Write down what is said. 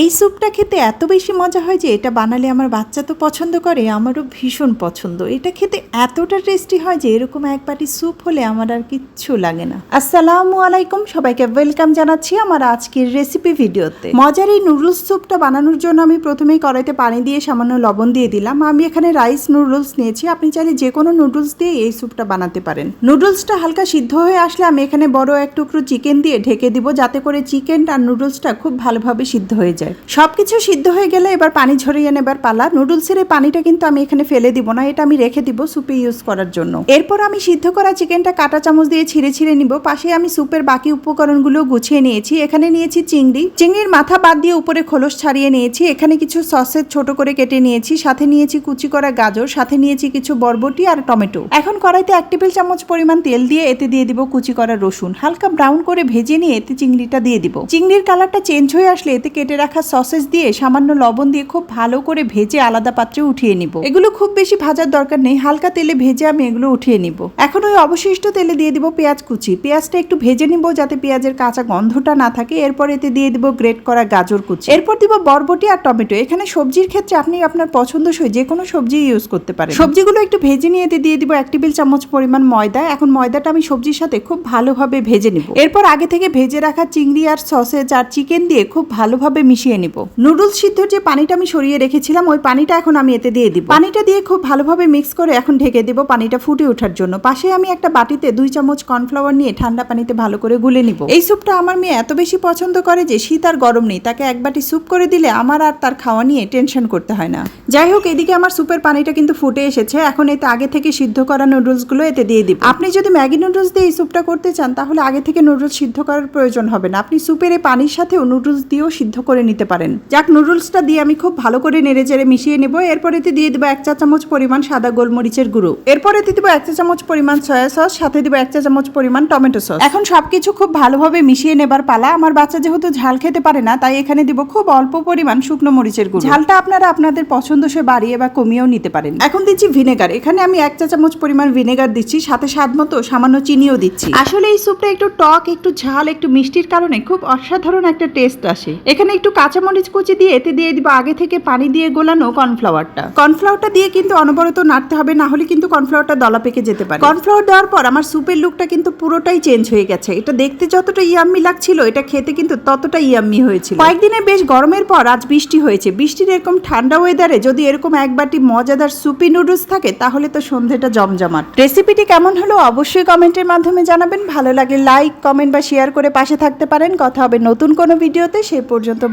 এই স্যুপটা খেতে এত বেশি মজা হয় যে এটা বানালে আমার বাচ্চা তো পছন্দ করে, আমারও ভীষণ পছন্দ। এটা খেতে এতটা টেস্টি হয় যে এরকম এক বাটি স্যুপ হলে আমার আর কিচ্ছু লাগে না। আসসালামু আলাইকুম, সবাইকে ওয়েলকাম জানাচ্ছি আমার আজকের রেসিপি ভিডিওতে। মজার এই নুডলস স্যুপটা বানানোর জন্য আমি প্রথমেই কড়াইতে পানি দিয়ে সামান্য লবণ দিয়ে দিলাম। আমি এখানে রাইস নুডলস নিয়েছি, আপনি চাইলে যে কোনো নুডলস দিয়ে এই স্যুপটা বানাতে পারেন। নুডলসটা হালকা সিদ্ধ হয়ে আসলে আমি এখানে বড় এক টুকরো চিকেন দিয়ে ঢেকে দিব, যাতে করে চিকেন আর নুডলসটা খুব ভালোভাবে সিদ্ধ হয়ে যায়। সবকিছু সিদ্ধ হয়ে গেলে এবার পানি ঝরিয়ে নেবার পালা। নুডলসের এই পানিটা কিন্তু আমি এখানে ফেলে দিব না, এটা আমি রেখে দিব সুপে ইউজ করার জন্য। এরপর আমি সিদ্ধ করা চিকেনটা কাটা চামচ দিয়ে ছিঁড়ে ছিঁড়ে নিব। পাশে আমি সুপের বাকি উপকরণগুলো গুছিয়ে নিয়েছি। এখানে নিয়েছি চিংড়ি। চিংড়ির মাথা বাদ দিয়ে উপরে খোলস ছাড়িয়ে নিয়েছি। এখানে কিছু সসের ছোট করে কেটে নিয়েছি। সাথে নিয়েছি কুচি করা গাজর। সাথে নিয়েছি কিছু বরবটি আর টমেটো। এখন কড়াইতে এক টেবিল চামচ পরিমাণ তেল দিয়ে এতে দিয়ে দিব কুচি করা রসুন। হালকা ব্রাউন করে ভেজে নিয়ে এতে চিংড়িটা দিয়ে দিব। চিংড়ির কালারটা চেঞ্জ হয়ে আসলে এতে কেটে রাখা সসেস দিয়ে সামান্য লবণ দিয়ে খুব ভালো করে ভেজে আলাদা পাত্রে উঠিয়ে নিব। এগুলো খুব বেশি ভাজার দরকার নেই, হালকা তেলে ভেজে আমি এগুলো উঠিয়ে নিব। এখন ওই অবশিষ্ট তেলে দিয়ে দিব পেঁয়াজ কুচি। পেঁয়াজটা একটু ভেজে নিব যাতে পেঁয়াজের কাঁচা গন্ধটা না থাকে। এরপর এতে দিয়ে দিব গ্রেট করা গাজর কুচি। এরপর দিব বরবটি আর টমেটো। এখানে সবজির ক্ষেত্রে আপনি আপনার পছন্দসই যে কোনো সবজি ইউজ করতে পারেন। সবজিগুলো একটু ভেজে নিয়ে এতে দিয়ে দিব এক টেবিল চামচ পরিমাণ ময়দা। এখন ময়দাটা আমি সবজির সাথে খুব ভালোভাবে ভেজে নিব। এরপর আগে থেকে ভেজে রাখা চিংড়ি আর সসেজ আর চিকেন দিয়ে খুব ভালোভাবে মিশিয়ে নিব। নুডলস সিদ্ধর যে পানিটা আমি সরিয়ে রেখেছিলাম, ওই পানিটা এখন আমি এতে দিয়ে দিব। পানিটা দিয়ে খুব ভালোভাবে মিক্স করে এখন ঢেকে দিব পানিটা ফুটে ওঠার জন্য। পাশে আমি একটা বাটিতে দুই চামচ কর্নফ্লাওয়ার নিয়ে ঠান্ডা পানিতে ভালো করে গুলে নিব। এই স্যুপটা আমার মেয়ে এত বেশি পছন্দ করে যে শীত আর গরম নেই। তাকে এক বাটি স্যুপ করে দিলে আমার আর তার খাওয়া নিয়ে টেনশন করতে হয় না। যাই হোক, এদিকে আমার স্যুপের পানিটা কিন্তু ফুটে এসেছে। এখন এতে আগে থেকে সিদ্ধ করা নুডলসগুলো এতে দিয়ে দিব। আপনি যদি ম্যাগি নুডলস দিয়ে এই স্যুপটা করতে চান, তাহলে আগে থেকে নুডলস সিদ্ধ করার প্রয়োজন হবে না। আপনি স্যুপের এই পানির সাথেও নুডলস দিয়েও সিদ্ধ করে নিতে পারেন। যাক, নুডলসটা দিয়ে আমি খুব ভালো করে নেড়ে চেড়ে মিশিয়ে নেব। এরপর দিয়ে দেবো এক চা চামচ পরিমাণ সাদা গোলমরিচের গুঁড়ো। এরপর এতে দেবো এক চা চামচ পরিমাণ সয়া সস, সাথে দেবো এক চা চামচ পরিমাণ টমেটো সস। এখন সবকিছু খুব ভালোভাবে মিশিয়ে নেবার পালা। আমার বাচ্চা যেহেতু ঝাল খেতে পারে না, তাই এখানে দিব খুব অল্প পরিমাণ শুকনো মরিচের গুঁড়ো। ঝালটা আপনারা আপনাদের পছন্দসই বাড়িয়ে বা কমিয়েও নিতে পারেন। এখন দিচ্ছি ভিনেগার। এখানে আমি এক চা চামচ পরিমাণ ভিনেগার দিচ্ছি, সাথে স্বাদ মতো সামান্য চিনিও দিচ্ছি। আসলে এই স্যুপটা একটু টক, একটু ঝাল, একটু মিষ্টির কারণে খুব অসাধারণ একটা টেস্ট আসে। এখানে একটু কাঁচামরিচ কুচি দিয়ে এতে দিয়ে দিব, আগে থেকে পানি দিয়ে গোলানো কর্নফ্লাওয়ারটা। কর্নফ্লাওয়ারটা দিয়ে কিন্তু অনবরত নাড়তে হবে, না হলে কিন্তু কর্নফ্লাওয়ারটা দলা পেকে যেতে পারে। কর্নফ্লাওয়ার দেওয়ার পর আমার স্যুপের লুকটা কিন্তু পুরোটাই চেঞ্জ হয়ে গেছে। এটা দেখতে যতটা ইয়াম্মি লাগছিল, এটা খেতে কিন্তু ততটা ইয়াম্মি হয়েছিল। কয়েকদিনে বেশ গরমের পর আজ বৃষ্টি হয়েছে। বৃষ্টির এরকম ঠান্ডা ওয়েদারে যদি এরকম এক বাটি মজাদার সুপি নুডলস থাকে, তাহলে তো সন্ধেটা জমজমাট। রেসিপিটি কেমন হলো অবশ্যই কমেন্টের মাধ্যমে জানাবেন। ভালো লাগে লাইক কমেন্ট বা শেয়ার করে পাশে থাকতে পারেন। কথা হবে নতুন কোনো ভিডিওতে সে পর্যন্ত